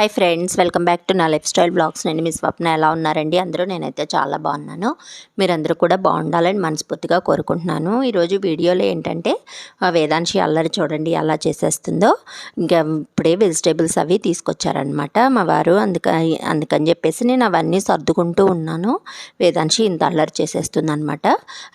Hi friends welcome back to నా life style blogs నేను మీ స్వప్న. ఎలా ఉన్నారండి? అందరూ నేనైతే చాలా బాగున్నాను. మీరందరూ కూడా బాగుండాలని మనస్ఫూర్తిగా కోరుకుంటున్నాను. ఈరోజు వీడియోలో ఏంటంటే ఆ వేదాంశి అల్లరి చూడండి ఎలా చేసేస్తుందో. ఇంకా ఇప్పుడే వెజిటేబుల్స్ అవి తీసుకొచ్చారనమాట మా వారు. అందుకని అందుకని చెప్పేసి నేను అవన్నీ సర్దుకుంటూ ఉన్నాను. వేదాంశి ఇంత అల్లరి చేసేస్తుంది అనమాట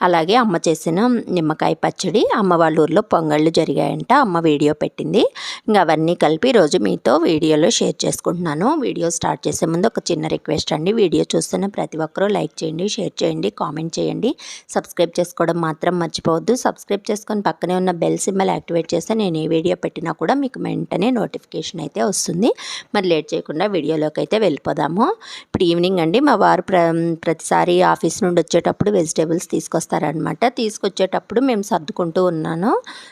అలాగే అమ్మ చేసిన నిమ్మకాయ పచ్చడి అమ్మ వాళ్ళ ఊర్లో పొంగళ్ళు జరిగాయంట. అమ్మ వీడియో పెట్టింది. ఇంకా అవన్నీ కలిపి ఈరోజు మీతో వీడియోలో షేర్ చేస్తాను. చేసుకుంటున్నాను. వీడియో స్టార్ట్ చేసే ముందు ఒక చిన్న రిక్వెస్ట్ అండి. వీడియో చూస్తున్న ప్రతి ఒక్కరూ లైక్ చేయండి షేర్ చేయండి కామెంట్ చేయండి. సబ్స్క్రైబ్ చేసుకోవడం మాత్రం మర్చిపోవద్దు. సబ్స్క్రైబ్ చేసుకొని పక్కనే ఉన్న బెల్ సింబల్ యాక్టివేట్ చేస్తే నేను ఏ వీడియో పెట్టినా కూడా మీకు వెంటనే నోటిఫికేషన్ అయితే వస్తుంది. మరి లేట్ చేయకుండా వీడియోలోకి అయితే వెళ్ళిపోదాము. ఇప్పుడు ఈవినింగ్ అండి. మా వారు ప్ర ప్రతిసారి ఆఫీస్ నుండి వచ్చేటప్పుడు వెజిటేబుల్స్ తీసుకొస్తారనమాట తీసుకొచ్చేటప్పుడు మేము సర్దుకుంటూ ఉన్నాను.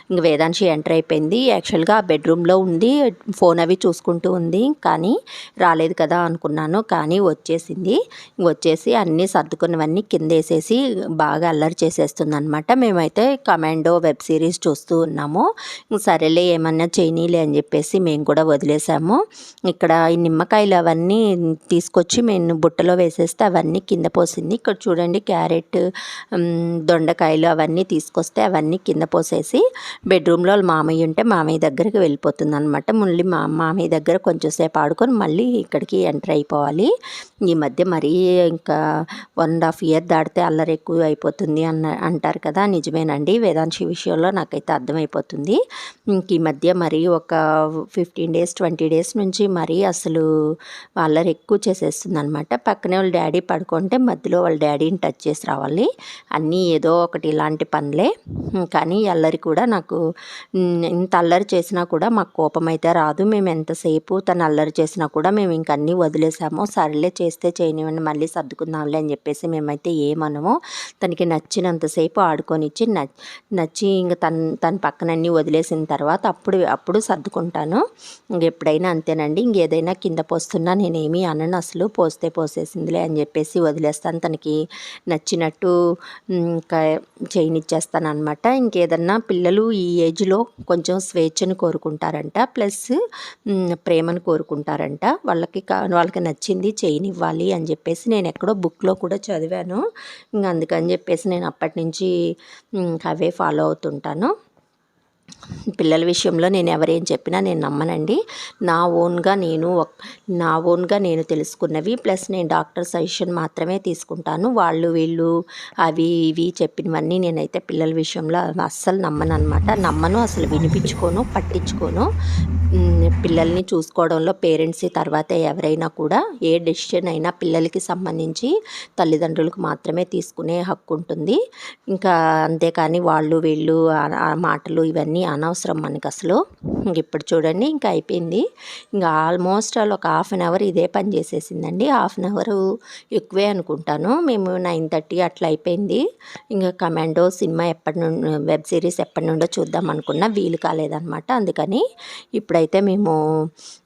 ఇంక వేదాంశి ఎంటర్ అయిపోయింది. యాక్చువల్గా ఆ బెడ్రూమ్లో ఉంది. ఫోన్ అవి చూసుకుంటూ ఉంది. కానీ రాలేదు కదా అనుకున్నాను కానీ వచ్చేసింది. వచ్చేసి అన్నీ సర్దుకున్నవన్నీ కింద వేసేసి బాగా అల్లరి చేసేస్తుంది అనమాట మేమైతే కమాండో వెబ్ సిరీస్ చూస్తూ ఉన్నాము. సరేలే ఏమన్నా చేయనీలే అని చెప్పేసి మేము కూడా వదిలేసాము. ఇక్కడ ఈ నిమ్మకాయలు అవన్నీ తీసుకొచ్చి మేము బుట్టలో వేసేస్తే అవన్నీ కింద పోసింది. ఇక్కడ చూడండి క్యారెట్ దొండకాయలు అవన్నీ తీసుకొస్తే అవన్నీ కింద పోసేసి బెడ్రూమ్లో మామయ్య ఉంటే మామయ్య దగ్గరికి వెళ్ళిపోతుంది అనమాట మళ్ళీ మా మామయ్య దగ్గర కొంచెం పాడుకొని ఆడుకొని మళ్ళీ ఇక్కడికి ఎంటర్ అయిపోవాలి. ఈ మధ్య మరీ ఇంకా వన్ అండ్ హాఫ్ ఇయర్ దాటితే అల్లరి ఎక్కువ అయిపోతుంది అన్న అంటారు కదా నిజమేనండి. వేదాంశి విషయంలో నాకైతే అర్థమైపోతుంది. ఇంక ఈ మధ్య మరీ ఒక ఫిఫ్టీన్ డేస్ ట్వంటీ డేస్ నుంచి మరీ అసలు అల్లరి ఎక్కువ చేసేస్తుంది అనమాట పక్కనే వాళ్ళ డాడీ పడుకుంటే మధ్యలో వాళ్ళ డాడీని టచ్ చేసి రావాలి. అన్నీ ఏదో ఒకటి ఇలాంటి పనులే. కానీ అల్లరి కూడా నాకు ఇంత అల్లరి చేసినా కూడా మాకు కోపం అయితే రాదు. మేము ఎంతసేపు తను అల్లరి చేసినా కూడా మేము ఇంక అన్నీ వదిలేసాము. సరేలే చేస్తే చేయనివ్వండి మళ్ళీ సర్దుకుందాంలే అని చెప్పేసి మేమైతే ఏమనము. తనకి నచ్చినంతసేపు ఆడుకొనిచ్చి నచ్చి ఇంక తన తన పక్కనన్నీ వదిలేసిన తర్వాత అప్పుడు అప్పుడు సర్దుకుంటాను. ఇంక ఎప్పుడైనా అంతేనండి. ఇంకేదైనా కింద పోస్తున్నా నేనేమీ అనను అసలు. పోస్తే పోసేసిందిలే అని చెప్పేసి వదిలేస్తాను. తనకి నచ్చినట్టు ఇంకా చేయనిచ్చేస్తాను అనమాట ఇంకేదన్నా పిల్లలు ఈ ఏజ్లో కొంచెం స్వేచ్ఛను కోరుకుంటారంట. ప్లస్ ప్రేమను అనుకుంటారంట వాళ్ళకి వాళ్ళకి నచ్చింది చేయనివ్వాలి అని చెప్పేసి నేను ఎక్కడో బుక్లో కూడా చదివాను. ఇంక అందుకని చెప్పేసి నేను అప్పటి నుంచి అవే ఫాలో అవుతుంటాను. పిల్లల విషయంలో నేను ఎవరేం చెప్పినా నేను నమ్మనండి. నా ఓన్గా నేను నా ఓన్గా నేను తెలుసుకున్నవి ప్లస్ నేను డాక్టర్ సజెషన్ మాత్రమే తీసుకుంటాను. వాళ్ళు వీళ్ళు అవి ఇవి చెప్పినవన్నీ నేనైతే పిల్లల విషయంలో అస్సలు నమ్మను అనమాట నమ్మను అసలు వినిపించుకోను పట్టించుకోను. పిల్లల్ని చూసుకోవడంలో పేరెంట్స్ తర్వాత ఎవరైనా కూడా ఏ డెసిషన్ అయినా పిల్లలకి సంబంధించి తల్లిదండ్రులకు మాత్రమే తీసుకునే హక్కు ఉంటుంది ఇంకా అంతేకాని వాళ్ళు వీళ్ళు మాటలు ఇవన్నీ అనవసరం మనకు అసలు ఇప్పుడు చూడండి ఇంకా అయిపోయింది. ఇంకా ఆల్మోస్ట్ వాళ్ళు ఒక హాఫ్ అన్ అవర్ ఇదే పని చేసేసిందండి. హాఫ్ అన్ అవర్ ఎక్కువే అనుకుంటాను. మేము నైన్ థర్టీ అట్లా అయిపోయింది. ఇంకా కమాండో సినిమా ఎప్పటి నుండి వెబ్ సిరీస్ ఎప్పటి నుండో చూద్దాం అనుకున్నా వీలు కాలేదనమాట అందుకని ఇప్పుడైతే మేము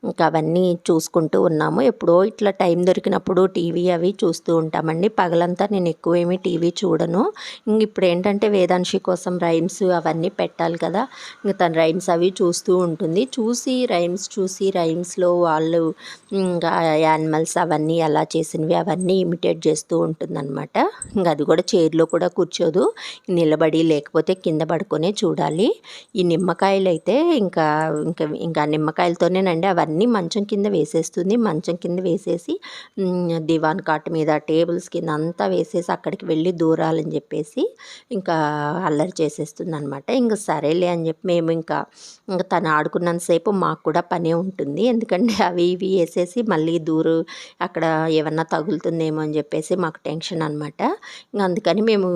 ఇంకా అవన్నీ చూసుకుంటూ ఉన్నాము. ఎప్పుడో ఇట్లా టైం దొరికినప్పుడు టీవీ అవి చూస్తూ ఉంటామండి. పగలంతా నేను ఎక్కువ ఏమీ టీవీ చూడను. ఇంక ఇప్పుడు ఏంటంటే వేదాంశి కోసం రైమ్స్ అవన్నీ పెట్టాలి కదా. ఇంకా తన రైమ్స్ అవి చూస్తూ ఉంటుంది. చూసి రైమ్స్ చూసి రైమ్స్లో వాళ్ళు ఇంకా యానిమల్స్ అవన్నీ ఎలా చేసినవి అవన్నీ ఇమిటేట్ చేస్తూ ఉంటుందన్నమాట. ఇంకా అది కూడా చైర్లో కూడా కూర్చోదు. నిలబడి లేకపోతే కింద పడుకొనే చూడాలి. ఈ నిమ్మకాయలు అయితే ఇంకా ఇంకా ఇంకా నిమ్మకాయలతోనేనండి అవన్నీ మంచం కింద వేసేస్తుంది. మంచం కింద వేసేసి దివాన్ కాట్ మీద టేబుల్స్ కింద అంతా వేసేసి అక్కడికి వెళ్ళి దూరాలని చెప్పేసి ఇంకా అల్లరి చేసేస్తుంది అనమాట ఇంకా సరేలే అని చెప్పి మేము ఇంకా ఇంకా తను ఆడుకున్నంతసేపు మాకు కూడా పనే ఉంటుంది. ఎందుకంటే అవి ఇవి వేసేసి మళ్ళీ దూరు అక్కడ ఏమన్నా తగులుతుందేమో అని చెప్పేసి మాకు టెన్షన్ అనమాట ఇంకా అందుకని మేము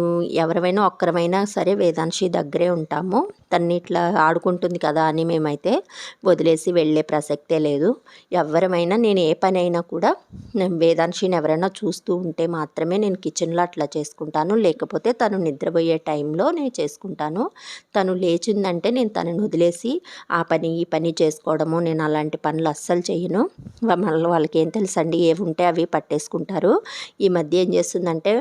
ఎవరివైనా ఒక్కరమైనా సరే వేదాంశి దగ్గరే ఉంటాము. తన్ని ఇట్లా ఆడుకుంటుంది కదా అని మేమైతే వదిలేసి వెళ్ళే ప్రసక్తే లేదు. ఎవరమైనా నేను ఏ పని అయినా కూడా నేను వేదాంశిని ఎవరైనా చూస్తూ ఉంటే మాత్రమే నేను కిచెన్లో అట్లా చేసుకుంటాను. లేకపోతే తను నిద్రపోయే టైంలో నేను చేసుకుంటాను. తను లేచిందంటే నేను తనని వదిలేసి ఆ పని ఈ పని చేసుకోవడము నేను అలాంటి పనులు అస్సలు చేయను. మళ్ళీ వాళ్ళకి ఏం తెలుసండి ఏవి ఉంటే అవి పట్టేసుకుంటారు. ఈ మధ్య ఏం చేస్తుందంటే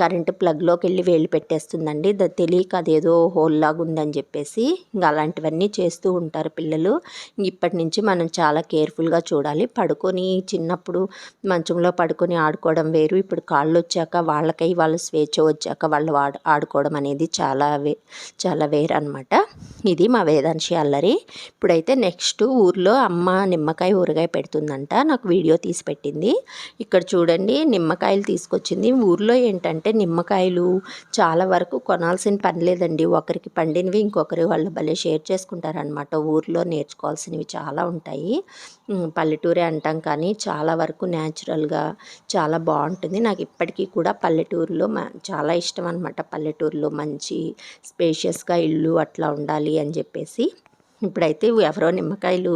కరెంటు ప్లగ్లోకి వెళ్ళి వేలు పెట్టేస్తుందండి. ద తెలియక అదేదో హోల్లాగా ఉందని చెప్పేసి ఇంకా అలాంటివన్నీ చేస్తూ ఉంటారు పిల్లలు. ఇప్పటి నుంచి మనం చాలా కేర్ఫుల్గా చూడాలి. పడుకొని చిన్నప్పుడు మంచంలో పడుకొని ఆడుకోవడం వేరు. ఇప్పుడు కాళ్ళు వచ్చాక వాళ్ళకై వాళ్ళ స్వేచ్ఛ వచ్చాక వాళ్ళు ఆడుకోవడం అనేది చాలా వే చాలా వేరు అనమాట ఇది మా వేదాంశి అల్లరి. ఇప్పుడైతే నెక్స్ట్ ఊర్లో అమ్మ నిమ్మకాయ ఊరగాయ పెడుతుందంట. నాకు వీడియో తీసి పెట్టింది. ఇక్కడ చూడండి నిమ్మకాయలు తీసుకొచ్చింది. ఊర్లో ఏంటంటే నిమ్మకాయలు చాలా వరకు కొనాల్సిన పని లేదండి. ఒకరికి పండినవి ఇంకొకరి వాళ్ళు భలే షేర్ చేసుకుంటారనమాట ఊర్లో నేర్చుకోవాల్సినవి చాలా ఉంటాయి. పల్లెటూరే అంటాం కానీ చాలా వరకు న్యాచురల్గా చాలా బాగుంటుంది. నాకు ఇప్పటికీ కూడా పల్లెటూరులో చాలా ఇష్టం అనమాట పల్లెటూరులో మంచి స్పేషియస్గా ఇల్లు అట్లా ఉండాలి అని చెప్పేసి ఇప్పుడైతే ఎవరో నిమ్మకాయలు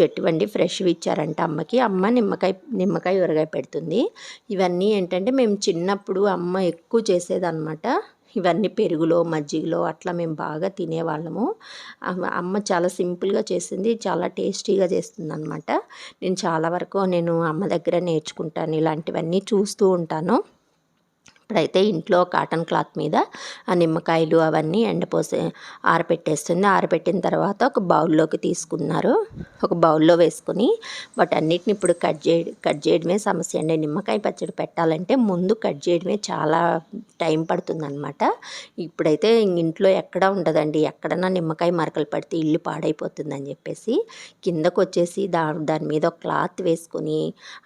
చెట్టు వండి ఫ్రెష్వి ఇచ్చారంట అమ్మకి. అమ్మ నిమ్మకాయ నిమ్మకాయ ఊరగాయ పెడుతుంది. ఇవన్నీ ఏంటంటే మేము చిన్నప్పుడు అమ్మ ఎక్కువ చేసేదన్నమాట. ఇవన్నీ పెరుగులో మజ్జిగలో అట్లా మేము బాగా తినేవాళ్ళము. అమ్మ చాలా సింపుల్గా చేసింది చాలా టేస్టీగా చేస్తుంది అనమాట నేను చాలా వరకు నేను అమ్మ దగ్గర నేర్చుకుంటాను ఇలాంటివన్నీ చూస్తూ ఉంటాను. ఇప్పుడైతే ఇంట్లో కాటన్ క్లాత్ మీద ఆ నిమ్మకాయలు అవన్నీ ఎండపోసి ఆరపెట్టేస్తుంది. ఆరపెట్టిన తర్వాత ఒక బౌల్లోకి తీసుకున్నారు. ఒక బౌల్లో వేసుకుని వాటన్నిటిని ఇప్పుడు కట్ చే కట్ చేయడమే సమస్య అండి. నిమ్మకాయ పచ్చడి పెట్టాలంటే ముందు కట్ చేయడమే చాలా టైం పడుతుందన్నమాట. ఇప్పుడైతే ఇంట్లో ఎక్కడ ఉండదండి. ఎక్కడన్నా నిమ్మకాయ మరకలు పడితే ఇల్లు పాడైపోతుందని చెప్పేసి కిందకు వచ్చేసి దా దాని మీద ఒక క్లాత్ వేసుకొని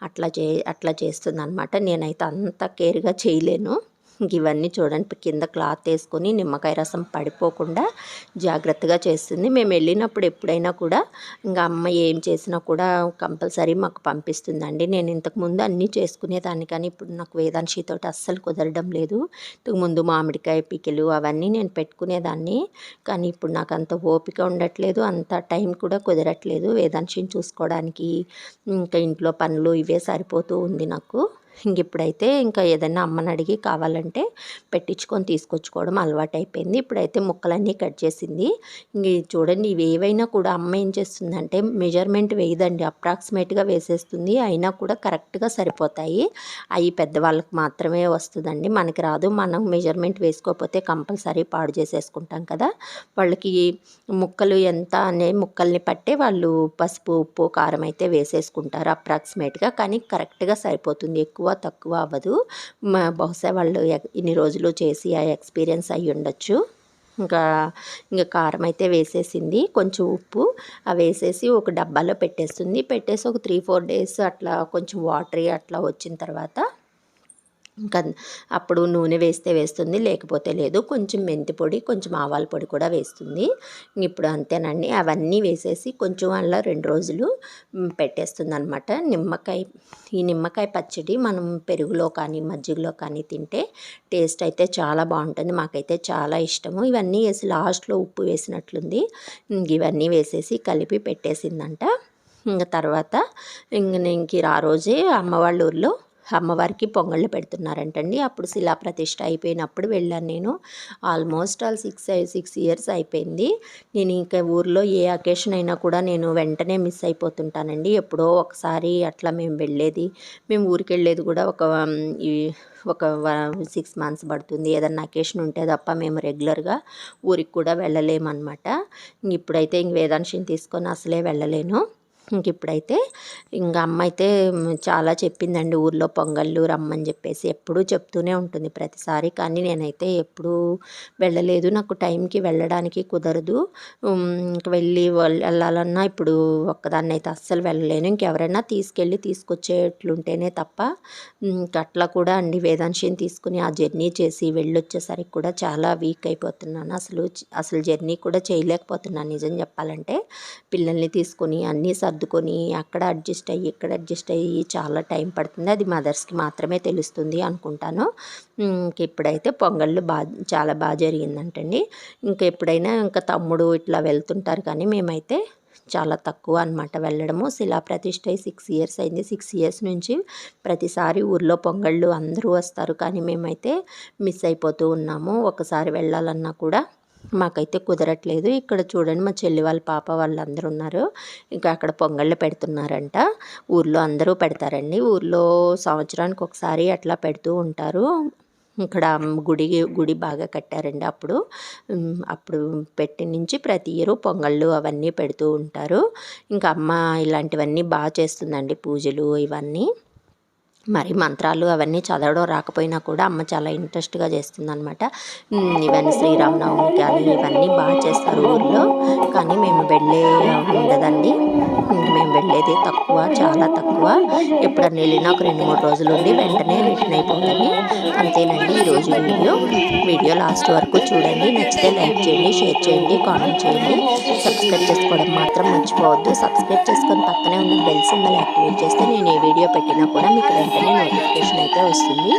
అట్లా చే అట్లా చేస్తుంది అనమాట నేనైతే అంత కేర్గా చేయలేను. ఇవన్నీ చూడండి. కింద క్లాత్ వేసుకొని నిమ్మకాయ రసం పడిపోకుండా జాగ్రత్తగా చేస్తుంది. మేము వెళ్ళినప్పుడు ఎప్పుడైనా కూడా ఇంకా అమ్మ ఏం చేసినా కూడా కంపల్సరీ మాకు పంపిస్తుందండి. నేను ఇంతకుముందు అన్నీ చేసుకునేదాన్ని కానీ ఇప్పుడు నాకు వేదాంశితో అస్సలు కుదరడం లేదు. ఇంతకుముందు మామిడికాయ పికెలు అవన్నీ నేను పెట్టుకునేదాన్ని. కానీ ఇప్పుడు నాకు అంత ఓపిక ఉండట్లేదు. అంత టైం కూడా కుదరట్లేదు వేదాంశిని చూసుకోవడానికి. ఇంకా ఇంట్లో పనులు ఇవే సరిపోతూ ఉంది నాకు. ఇంక ఇప్పుడైతే ఇంకా ఏదైనా అమ్మని అడిగి కావాలంటే పెట్టించుకొని తీసుకొచ్చుకోవడం అలవాటు అయిపోయింది ఇప్పుడైతే ముక్కలన్నీ కట్ చేసింది. ఇంక చూడండి ఇవి ఏవైనా కూడా అమ్మ ఏం చేస్తుందంటే మెజర్మెంట్ వేయదండి. అప్రాక్సిమేట్గా వేసేస్తుంది. అయినా కూడా కరెక్ట్గా సరిపోతాయి. అవి పెద్దవాళ్ళకి మాత్రమే వస్తుందండి. మనకి రాదు. మనం మెజర్మెంట్ వేసుకోకపోతే కంపల్సరీ పాడు చేసేసుకుంటాం కదా. వాళ్ళకి ముక్కలు ఎంత అనే ముక్కల్ని పట్టే వాళ్ళు పసుపు ఉప్పు కారం అయితే వేసేసుకుంటారు అప్రాక్సిమేట్గా. కానీ కరెక్ట్గా సరిపోతుంది. ఎక్కువ ఎక్కువ తక్కువ అవ్వదు. బహుశా వాళ్ళు ఇన్ని రోజులు చేసి ఆ ఎక్స్పీరియన్స్ అయ్యి ఉండొచ్చు. ఇంకా ఇంకా కారం అయితే వేసేసింది. కొంచెం ఉప్పు అవి వేసేసి ఒక డబ్బాలో పెట్టేస్తుంది. పెట్టేసి ఒక త్రీ ఫోర్ డేస్ అట్లా కొంచెం వాటరీ అట్లా వచ్చిన తర్వాత ఇంకా అప్పుడు నూనె వేస్తే వేస్తుంది లేకపోతే లేదు. కొంచెం మెంతి పొడి కొంచెం ఆవాల పొడి కూడా వేస్తుంది. ఇప్పుడు అంతేనండి. అవన్నీ వేసేసి కొంచెం అలా రెండు రోజులు పెట్టేస్తుంది అనమాట నిమ్మకాయ ఈ నిమ్మకాయ పచ్చడి మనం పెరుగులో కానీ మజ్జిగలో కానీ తింటే టేస్ట్ అయితే చాలా బాగుంటుంది. మాకైతే చాలా ఇష్టము. ఇవన్నీ వేసి లాస్ట్లో ఉప్పు వేసినట్లుంది. ఇవన్నీ వేసేసి కలిపి పెట్టేసిందంట. ఇంకా తర్వాత ఇంక ఇంక ఆ రోజే అమ్మ వాళ్ళ ఊర్లో అమ్మవారికి పొంగళ్ళు పెడుతున్నారంటండి. అప్పుడు శిలా ప్రతిష్ట అయిపోయినప్పుడు వెళ్ళాను నేను. Almost all six six years అయిపోయింది. నేను ఇంకా ఊర్లో ఏ అకేషన్ అయినా కూడా నేను వెంటనే మిస్ అయిపోతుంటానండి. ఎప్పుడో ఒకసారి అట్లా మేము వెళ్ళేది మేము ఊరికి వెళ్ళేది కూడా ఒక ఒక సిక్స్ మంత్స్ పడుతుంది. ఏదన్నా అకేషన్ ఉంటే తప్ప మేము రెగ్యులర్గా ఊరికి కూడా వెళ్ళలేమన్నమాట. ఇప్పుడైతే ఇంక వేదాంశిని తీసుకొని అసలే వెళ్ళలేను. ఇంక ఇప్పుడైతే ఇంకా అమ్మ అయితే చాలా చెప్పిందండి ఊర్లో పొంగళ్ళు రమ్మని చెప్పేసి. ఎప్పుడూ చెప్తూనే ఉంటుంది ప్రతిసారి. కానీ నేనైతే ఎప్పుడూ వెళ్ళలేదు. నాకు టైంకి వెళ్ళడానికి కుదరదు. ఇంక వెళ్ళి వెళ్ళాలన్నా ఇప్పుడు ఒక్కదాన్ని అయితే అస్సలు వెళ్ళలేను. ఇంకెవరైనా తీసుకెళ్ళి తీసుకొచ్చేట్లుంటేనే తప్ప అట్లా కూడా అండి. వేదాంశిని తీసుకుని ఆ జర్నీ చేసి వెళ్ళొచ్చేసరికి కూడా చాలా వీక్ అయిపోతున్నాను. అసలు అసలు జర్నీ కూడా చేయలేకపోతున్నాను. నిజం చెప్పాలంటే పిల్లల్ని తీసుకొని అన్నీ సర్దుకొని అక్కడ అడ్జస్ట్ అయ్యి ఇక్కడ అడ్జస్ట్ అయ్యి చాలా టైం పడుతుంది. అది మదర్స్కి మాత్రమే తెలుస్తుంది అనుకుంటాను. ఇంక ఇప్పుడైతే పొంగళ్ళు బాగా చాలా బాగా జరిగిందంటండి. ఇంకా ఎప్పుడైనా ఇంకా తమ్ముడు ఇట్లా వెళ్తుంటారు కానీ మేమైతే చాలా తక్కువ అనమాట వెళ్ళడము. శిలా ప్రతిష్ట సిక్స్ ఇయర్స్ అయింది. సిక్స్ ఇయర్స్ నుంచి ప్రతిసారి ఊర్లో పొంగళ్ళు అందరూ వస్తారు. కానీ మేమైతే మిస్ అయిపోతూ ఉన్నాము. ఒకసారి వెళ్ళాలన్నా కూడా మాకైతే కుదరట్లేదు. ఇక్కడ చూడండి మా చెల్లి వాళ్ళ పాప వాళ్ళందరూ ఉన్నారు. ఇంకా అక్కడ పొంగళ్ళు పెడుతున్నారంట. ఊర్లో అందరూ పెడతారండి. ఊర్లో సంవత్సరానికి ఒకసారి అట్లా పెడుతూ ఉంటారు. ఇక్కడ గుడి గుడి బాగా కట్టారండి అప్పుడు. అప్పుడు పెట్టి నుంచి ప్రతి ఇయరు పొంగళ్ళు అవన్నీ పెడుతూ ఉంటారు. ఇంకా అమ్మ ఇలాంటివన్నీ బాగా చేస్తుందండి పూజలు ఇవన్నీ. మరి మంత్రాలు అవన్నీ చదవడం రాకపోయినా కూడా అమ్మ చాలా ఇంట్రెస్ట్గా చేస్తుందన్నమాట. ఇవన్నీ శ్రీరామనవమి కానీ ఇవన్నీ బాగా చేస్తారు ఊర్లో. కానీ మేము వెళ్ళే ఉండదండి. వెళ్ళేది తక్కువ చాలా తక్కువ. ఎప్పుడన్నా వెళ్ళినా ఒక రెండు మూడు రోజులు ఉండి వెంటనే రిటర్న్ అయిపోతుంది. అంతేనండి ఈరోజు వీడియో. వీడియో లాస్ట్ వరకు చూడండి. నచ్చితే లైక్ చేయండి షేర్ చేయండి కామెంట్ చేయండి. సబ్స్క్రైబ్ చేసుకోవడం మాత్రం మర్చిపోవద్దు. సబ్స్క్రైబ్ చేసుకొని పక్కనే ఉన్న బెల్ సింబల్ యాక్టివేట్ చేస్తే నేను ఏ వీడియో పెట్టినా కూడా మీకు వెంటనే నోటిఫికేషన్ అయితే వస్తుంది.